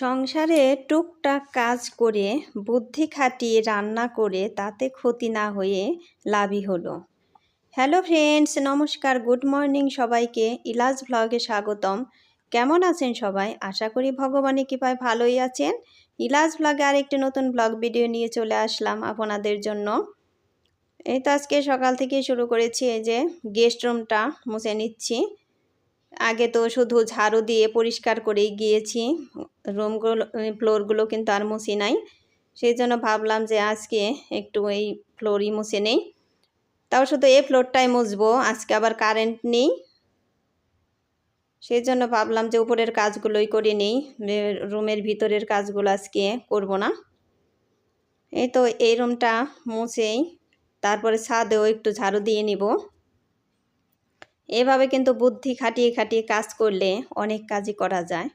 সংসারে টুকটাক কাজ করে, বুদ্ধি খাটিয়ে রান্না করে তাতে ক্ষতি না হয়ে লাভই হলো। হ্যালো ফ্রেন্ডস, নমস্কার, গুড মর্নিং সবাইকে। ইলাজ ভ্লগে স্বাগতম। কেমন আছেন সবাই? আশা করি ভগবানের কৃপায় ভালোই আছেন। ইলাজ ভ্লগে আরেকটি নতুন ব্লগ ভিডিও নিয়ে চলে আসলাম আপনাদের জন্য। এই তো আজকে সকাল থেকে শুরু করেছি, এই যে গেস্ট রুমটা মুছে নিচ্ছি। আগে তো শুধু ঝাড়ু দিয়ে পরিষ্কার করেই গিয়েছি। রুমগুলো ফ্লোরগুলো কিন্তু আর মুছি নাই। সেই জন্য ভাবলাম যে আজকে একটু এই ফ্লোরই মুছে নেই। তাও শুধু এই ফ্লোরটাই মুছবো, আজকে আবার কারেন্ট নেই। সেই জন্য ভাবলাম যে উপরের কাজগুলোই করে নেই রুমের ভিতরের কাজগুলো আজকে করব না। এই তো এই রুমটা মুছেই, তারপরে ছাদেও একটু ঝাড়ু দিয়ে নিব। এভাবে কিন্তু বুদ্ধি খাটিয়ে খাটিয়ে কাজ করলে অনেক কাজই করা যায়।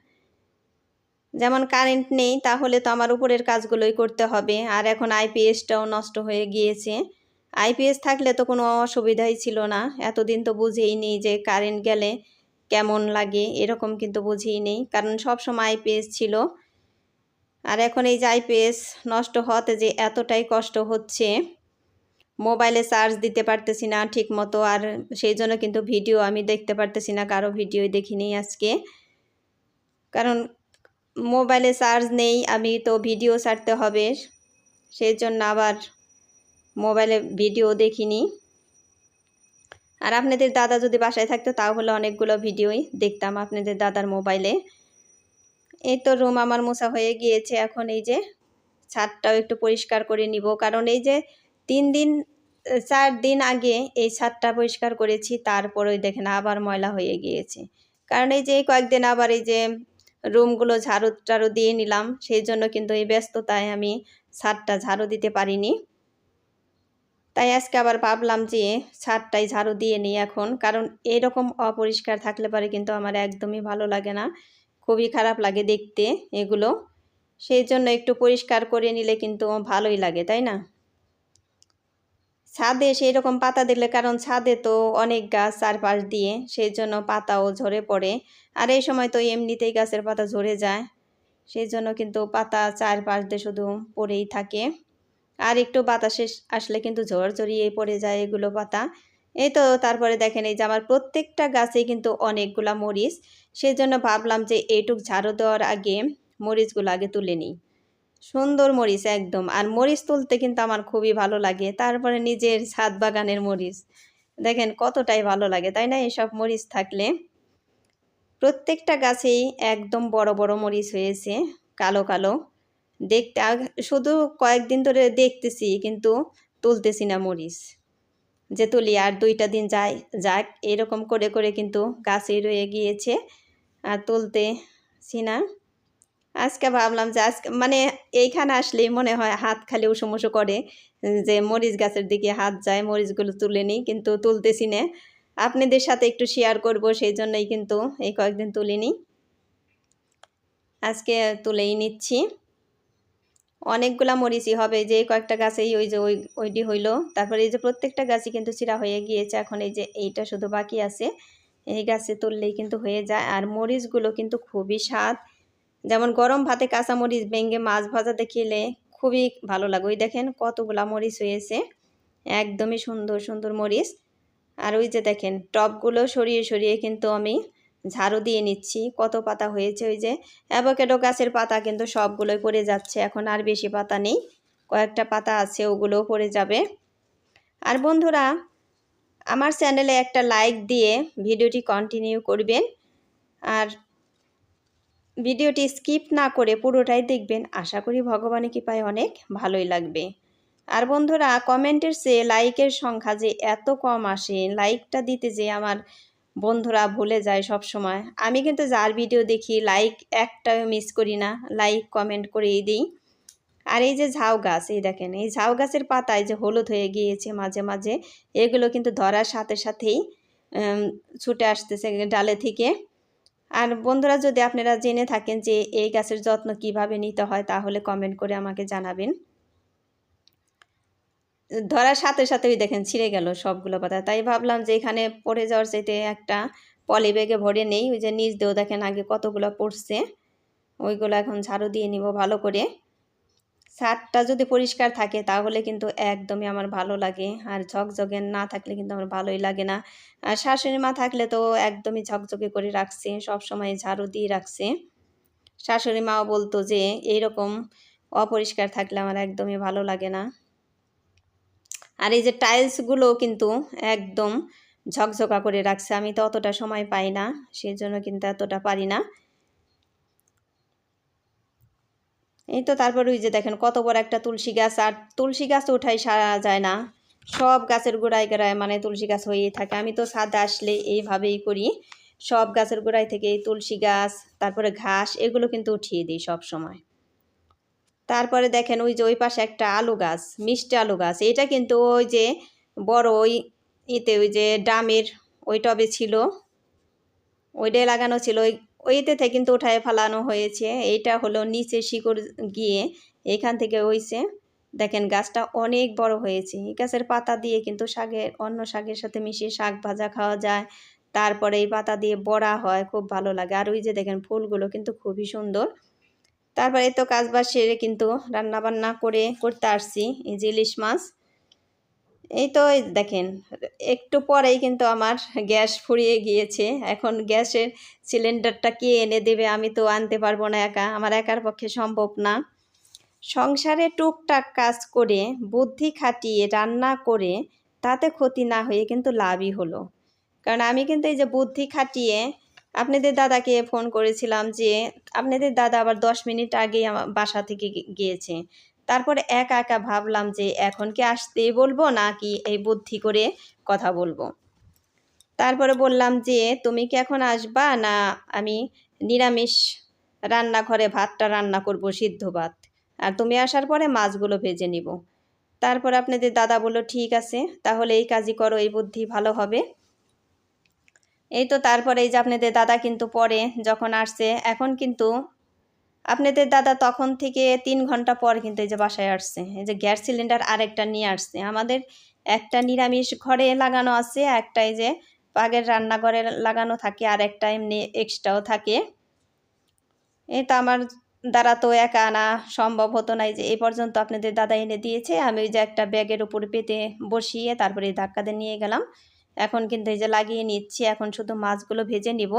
যেমন কারেন্ট নেই, তাহলে তো আমার উপরের কাজগুলোই করতে হবে। আর এখন আইপিএসটাও নষ্ট হয়ে গিয়েছে। আইপিএস থাকলে তো কোনো অসুবিধাই ছিল না। এতদিন তো বুঝেই নেই যে কারেন্ট গেলে কেমন লাগে, এরকম কিন্তু বুঝেই নেই। কারণ সব সময় আইপিএস ছিল। আর এখন এই যে আইপিএস নষ্ট হতে যে এতটাই কষ্ট হচ্ছে মোবাইলে চার্জ দিতে পারতেছি না ঠিক মতো আর সেই জন্য কিন্তু ভিডিও আমি দেখতে পারতেছি না, কারও ভিডিও দেখিনি আজকে। কারণ মোবাইলে চার্জ নেই, আমি তো ভিডিও ছাড়তে হবে, সেই জন্য আবার মোবাইলে ভিডিও দেখিনি। আর আপনাদের দাদা যদি বাসায় থাকতো, তাহলে অনেকগুলো ভিডিওই দেখতাম আপনাদের দাদার মোবাইলে। এই তো রুম আমার মোছা হয়ে গিয়েছে, এখন এই যে ছাদটাও একটু পরিষ্কার করে নিব, কারণ এই যে তিন দিন, চার দিন আগে এই ছাদটা পরিষ্কার করেছি তারপর দেখেন আবার ময়লা হয়ে গিয়েছে। কারণ এই যে কয়েকদিন আবার এই যে রুমগুলো ঝাড়ু টাড়ু দিয়ে নিলাম, সেই জন্য কিন্তু এই ব্যস্ততায় আমি ছাদটা ঝাড়ু দিতে পারিনি। তাই আজকে আবার ভাবলাম যে ছাদটাই ঝাড়ু দিয়ে নিই এখন, কারণ এরকম অপরিষ্কার থাকলে পারে কিন্তু আমার একদমই ভালো লাগে না। খুবই খারাপ লাগে দেখতে এগুলো। সেই জন্য একটু পরিষ্কার করে নিলে কিন্তু ভালোই লাগে, তাই না? ছাদে সেই রকম পাতা দেখলে কারণ ছাদে তো অনেক গাছ চারপাশ দিয়ে সেই জন্য পাতাও ঝরে পড়ে। আর এই সময় তো এমনিতেই গাছের পাতা ঝরে যায়। সেই জন্য কিন্তু পাতা চারপাশ দিয়ে শুধু পড়েই থাকে। আর একটু বাতাসে আসলে কিন্তু ঝড় ঝরিয়ে পড়ে যায় এগুলো পাতা। এই তো তারপরে দেখেন, এই যে আমার প্রত্যেকটা গাছেই কিন্তু অনেকগুলা মরিচ। সেই জন্য ভাবলাম যে এইটুক ঝাড়ু দেওয়ার আগে মরিচগুলো আগে তুলে নিই। সুন্দর মরিচ, একদম। আর মরিচ তুলতে কিন্তু আমার খুবই ভালো লাগে। তারপরে নিজের ছাদ বাগানের মরিচ। দেখেন কতটাই ভালো লাগে, তাই না? এসব মরিচ থাকলে। প্রত্যেকটা গাছেই একদম বড় বড় মরিচ হয়েছে, কালো কালো। দেখতে শুধু কয়েকদিন ধরে দেখতেছি, কিন্তু তুলতেছি না মরিচ। যে তুলি আর দুইটা দিন যাই, যাক, এরকম করে করে কিন্তু গাছেই রয়ে গিয়েছে। আর তুলতেছি না। আজকে ভাবলাম যে আজকে মানে এইখানে আসলেই মনে হয় হাত খালি উসুমুসু করে যে মরিচ গাছের দিকে হাত যায়, মরিচগুলো তুলে নিই, কিন্তু তুলতেছি না। আপনাদের সাথে একটু শেয়ার করব, সেই জন্যই কিন্তু এই কয়েকদিন তুলিনি আজকে তুলেই নিচ্ছি। অনেকগুলা মরিচই হবে, যে কয়েকটা গাছেই ওই যে ওই ওইটি হইল। তারপরে এই যে প্রত্যেকটা গাছই কিন্তু চিরা হয়ে গিয়েছে, এখন এই যে এইটা শুধু বাকি আছে। এই গাছে তুললেই কিন্তু হয়ে যায়। আর মরিচগুলো কিন্তু খুবই স্বাদ। যেমন গরম ভাতে কাঁচা মরিচ ভেঙে মাছ ভাজাতে খেলে খুবই ভালো লাগে। ওই দেখেন কতগুলা মরিচ হয়েছে। একদমই সুন্দর সুন্দর মরিচ। আর ওই যে দেখেন, টপগুলো সরিয়ে সরিয়ে কিন্তু আমি ঝাড়ু দিয়ে নিচ্ছি। কত পাতা হয়েছে ওই যে। অ্যাভোকেডো গাছের পাতা কিন্তু সবগুলোই পড়ে যাচ্ছে। এখন আর বেশি পাতা নেই। কয়েকটা পাতা আছে, ওগুলোও পড়ে যাবে। আর বন্ধুরা, আমার চ্যানেলে একটা লাইক দিয়ে ভিডিওটি কন্টিনিউ করবেন। আর ভিডিওটি স্কিপ না করে পুরোটাই দেখবেন। আশা করি ভগবানের কৃপায় অনেক ভালোই লাগবে। আর বন্ধুরা, কমেন্টের চেয়ে লাইকের সংখ্যা যে এত কম আসে, লাইকটা দিতে যে আমার বন্ধুরা ভুলে যায় সব সময় আমি কিন্তু যার ভিডিও দেখি, লাইক একটাও মিস করি না, লাইক কমেন্ট করেই দিই। আর এই যে ঝাউ গাছ, এই দেখেন, এই ঝাউ গাছের পাতায় যে হলুদ হয়ে গিয়েছে মাঝে মাঝে, এগুলো কিন্তু ধরার সাথে সাথেই ছুটে আসতেছে ডালে থেকে। আর বন্ধুরা, যদি আপনারা জেনে থাকেন যে এই গাছের যত্ন কীভাবে নিতে হয়, তাহলে কমেন্ট করে আমাকে জানাবেন। ধরার সাথে সাথেই দেখেন ছিঁড়ে গেল সবগুলো পাতা। তাই ভাবলাম যে এখানে পড়ে যাওয়ার চাইতে একটা পলি ব্যাগে ভরে নেই। ওই যে নিচ দিয়েও দেখেন আগে কতগুলো পড়ছে। ওইগুলো এখন ঝাড়ু দিয়ে নিব ভালো করে। ছাদটা যদি পরিষ্কার থাকে তাহলে কিন্তু একদমই আমার ভালো লাগে। আর ঝকঝকে না থাকলে কিন্তু আমার ভালোই লাগে না। আর শাশুড়ি মা থাকলে তো একদমই ঝকঝকে করে রাখছে সব সময় ঝাড়ু দিয়ে রাখছে। শাশুড়ি মাও বলতো যে, এইরকম অপরিষ্কার থাকলে আমার একদমই ভালো লাগে না। আর এই যে টাইলসগুলো কিন্তু একদম ঝকঝকা করে রাখছে, আমি তো অতটা সময় পাই না সেই জন্য কিন্তু এতটা পারি না। এই তো তারপর ওই যে দেখেন কত বড় একটা তুলসী গাছ, আর তুলসী গাছ উঠাই সারা যায় না। সব গাছের গোড়ায় গোড়ায় মানে তুলসী গাছ হয়েই থাকে। আমি তো ছাদে আসলে এইভাবেই করি। সব গাছের গোড়ায় থেকে তুলসী গাছ, তারপরে ঘাস, এগুলো কিন্তু উঠিয়ে দিই সব সময়। তারপরে দেখেন ওই যে ওই পাশে একটা আলু গাছ, মিষ্টি আলু গাছ। এটা কিন্তু ওই যে বড় ওই ইতে ওই যে ডামের ওই টবে ছিল। ওইটাই লাগানো ছিল, ওই ওইতে থেকে কিন্তু উঠায় ফেলানো হয়েছে। এইটা হলো নিচে শিকড় গিয়ে এখান থেকে হয়েছে দেখেন গাছটা অনেক বড় হয়েছে। এই গাছের পাতা দিয়ে কিন্তু শাকের, অন্য শাকের সাথে মিশিয়ে শাক ভাজা খাওয়া যায়। তারপরে এই পাতা দিয়ে বড়া হয়, খুব ভালো লাগে। আর ওই যে দেখেন ফুলগুলো কিন্তু খুবই সুন্দর। তারপরে তো কাজবাজ সেরে কিন্তু রান্নাবান্না করে, করতে আসছি। এই যে ইলিশ মাছ। এই তো দেখেন, একটু পরেই কিন্তু আমার গ্যাস ফুরিয়ে গিয়েছে। এখন গ্যাসের সিলিন্ডারটা কে এনে দেবে আমি তো আনতে পারব না একা, আমার একার পক্ষে সম্ভব না। সংসারে টুকটাক কাজ করে, বুদ্ধি খাটিয়ে, রান্না করে, তাতে ক্ষতি না হয়ে কিন্তু লাভই হলো। কারণ আমি কিন্তু এই যে বুদ্ধি খাটিয়ে, আপনাদের দাদাকে ফোন করেছিলাম যে, আপনাদের দাদা আবার দশ মিনিট আগেই আমার বাসা থেকে গিয়েছে। তারপরে একা একা ভাবলাম যে এখন কি আসতেই বলব নাকি এই বুদ্ধি করে কথা বলব। তারপরে বললাম যে, তুমি কি এখন আসবা না আমি নিরামিষ রান্নাঘরে ভাতটা রান্না করব সিদ্ধ ভাত, আর তুমি আসার পরে মাছগুলো ভেজে নিব? তারপর আপনাদের দাদা বলল, ঠিক আছে, তাহলে এই কাজই করো, এই বুদ্ধি ভালো হবে। এই তো তারপরে এই যে আপনাদের দাদা কিন্তু পরে যখন আসছে, এখন কিন্তু আপনাদের দাদা তখন থেকে তিন ঘণ্টা পর কিন্তু এই যে বাসায় আসছে। এই যে গ্যাস সিলিন্ডার আরেকটা নিয়ে আসছে। আমাদের একটা নিরামিষ ঘরে লাগানো আছে, একটা এই যে পাগের রান্নাঘরে লাগানো থাকে আর একটা এমনি এক্সট্রাও থাকে। তো আমার দ্বারা তো একা আনা সম্ভব হতো না। যে এই পর্যন্ত আপনাদের দাদা এনে দিয়েছে। আমি ওই যে একটা ব্যাগের উপর পেতে বসিয়ে তারপরে ধাক্কা দিয়ে নিয়ে গেলাম। এখন কিন্তু এই যে লাগিয়ে নিচ্ছি। এখন শুধু মাছগুলো ভেজে নিব।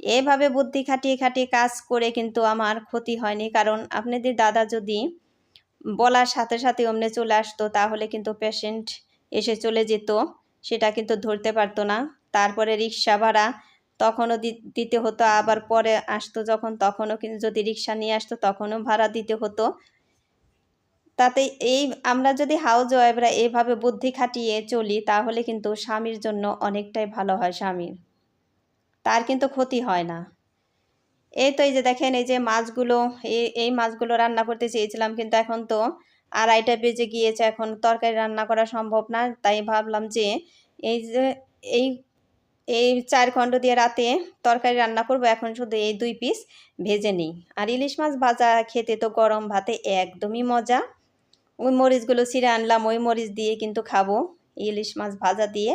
এভাবে বুদ্ধি খাটিয়ে খাটিয়ে কাজ করে কিন্তু আমার ক্ষতি হয়নি। কারণ আপনাদের দাদা যদি বলার সাথে সাথে অমনে চলে আসতো, তাহলে কিন্তু পেশেন্ট এসে চলে যেত। সেটা কিন্তু ধরতে পারতো না। তারপরে রিক্সা ভাড়া তখনও দিতে হতো, আবার পরে আসতো যখন, তখনও কিন্তু যদি রিক্সা নিয়ে আসতো, তখনও ভাড়া দিতে হতো। তাতে এই আমরা যদি হাউজ ওয়াইফরা এইভাবে বুদ্ধি খাটিয়ে চলি, তাহলে কিন্তু স্বামীর জন্য অনেকটাই ভালো হয় স্বামীর। তার কিন্তু ক্ষতি হয় না। এই তো এই যে দেখেন, এই যে মাছগুলো, এই মাছগুলো রান্না করতে চেয়েছিলাম কিন্তু এখন তো আড়াইটা বেজে গিয়েছে, এখন তরকারি রান্না করা সম্ভব না। তাই ভাবলাম যে এই যে, এই এই চার খণ্ড দিয়ে রাতে তরকারি রান্না করব, এখন শুধু এই দুই পিস ভেজে নিই। আর ইলিশ মাছ ভাজা খেতে তো গরম ভাতে একদমই মজা। ওই মরিচগুলো ছিঁড়ে আনলাম, ওই মরিচ দিয়ে কিন্তু খাব। ইলিশ মাছ ভাজা দিয়ে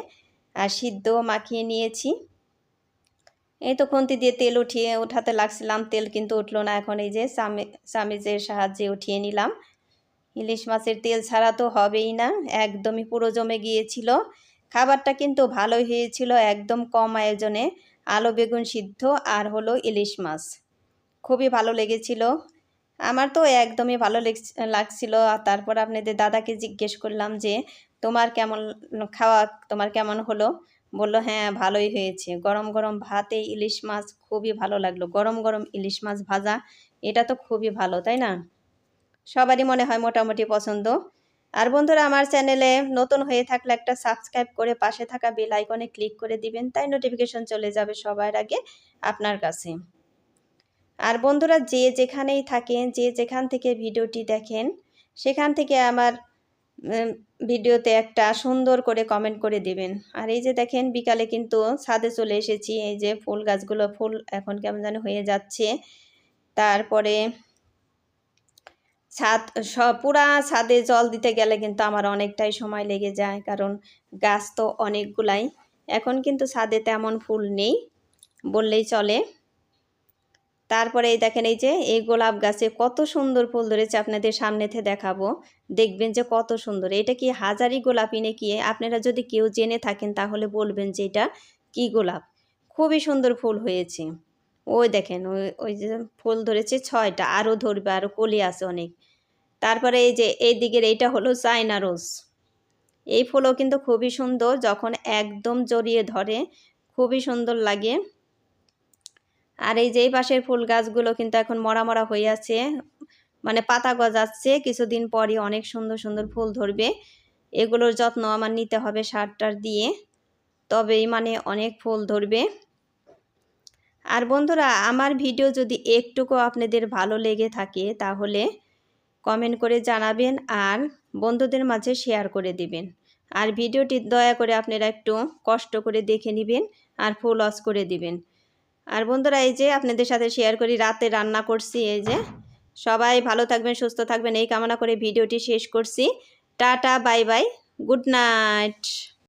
আর সিদ্ধ মাখিয়ে নিয়েছি। এই তো খুন্তি দিয়ে তেল উঠিয়ে উঠাতে লাগছিলাম। তেল কিন্তু উঠল না, এখন এই যে চামিচের সাহায্যে উঠিয়ে নিলাম। ইলিশ মাছের তেল ছাড়া তো হবেই না, একদমই পুরো জমে গিয়েছিল। খাবারটা কিন্তু ভালোই হয়েছিল, একদম কম আয়োজনে। আলো, বেগুন সিদ্ধ আর হলো ইলিশ মাছ। খুবই ভালো লেগেছিল। আমার তো একদমই ভালো লাগছিল। আর তারপর আপনাদের দাদাকে জিজ্ঞেস করলাম যে, তোমার কেমন, খাওয়া তোমার কেমন হলো? বলল হ্যাঁ ভালোই হয়েছে। গরম গরম ভাতে ইলিশ মাছ খুবই ভালো লাগল। গরম গরম ইলিশ মাছ ভাজা, এটা তো খুবই ভালো, তাই না? সবারই মনে হয় মোটামুটি পছন্দ। আর বন্ধুরা, আমার চ্যানেলে নতুন হয়ে থাকলে একটা সাবস্ক্রাইব করে পাশে থাকা বেল আইকনে ক্লিক করে দিবেন, তাই নোটিফিকেশন চলে যাবে সবার আগে আপনার কাছে। আর বন্ধুরা, যে যেখানেই থাকেন, যে যেখান থেকে ভিডিওটি দেখেন, সেখান থেকে আমার ভিডিওতে একটা সুন্দর করে কমেন্ট করে দিবেন। আর এই যে দেখেন, বিকালে কিন্তু ছাদে চলে এসেছি। এই যে ফুল গাছগুলো, ফুল এখন কেমন যেন হয়ে যাচ্ছে। তারপরে ছাদ পুরা ছাদে জল দিতে গেলে কিন্তু আমার অনেকটাই সময় লেগে যায়। কারণ গাছ তো অনেকগুলাই। এখন কিন্তু ছাদে তেমন ফুল নেই বললেই চলে। তারপরে এই দেখেন এই যে, এই গোলাপ গাছে কত সুন্দর ফুল ধরেছে আপনাদের সামনেতে দেখাবো। দেখবেন যে কত সুন্দর। এটা কি হাজারি গোলাপি নাকি? আপনারা যদি কেউ জেনে থাকেন তাহলে বলবেন যে এটা কি গোলাপ। খুবই সুন্দর ফুল হয়েছে। ওই দেখেন, ওই ওই যে ফুল ধরেছে ছয়টা আরও ধরবে আরও কলি আছে অনেক। তারপরে এই যে, এই দিকের এইটা হলো চায়না রোজ। এই ফুলও কিন্তু খুবই সুন্দর, যখন একদম জড়িয়ে ধরে, খুবই সুন্দর লাগে। আর এই যে পাশের ফুল গাছগুলো কিন্তু এখন মরা মরা হয়ে আছে মানে পাতা গজাচ্ছে, কিছুদিন পরই অনেক সুন্দর সুন্দর ফুল ধরবে। এগুলোর যত্ন আমার নিতে হবে সার টার দিয়ে, তবেই মানে অনেক ফুল ধরবে। আর বন্ধুরা, আমার ভিডিও যদি একটুকু আপনাদের ভালো লেগে থাকে, তাহলে কমেন্ট করে জানাবেন আর বন্ধুদের মাঝে শেয়ার করে দিবেন। আর ভিডিওটি দয়া করে আপনারা একটু কষ্ট করে দেখে নেবেন আর ফুল অস করে দিবেন। আর বন্ধুরা, এই যে আপনাদের সাথে শেয়ার করি, রাতে রান্না করছি, এই যে। সবাই ভালো থাকবেন, সুস্থ থাকবেন, এই কামনা করে ভিডিওটি শেষ করছি। Tata, bye bye, good night.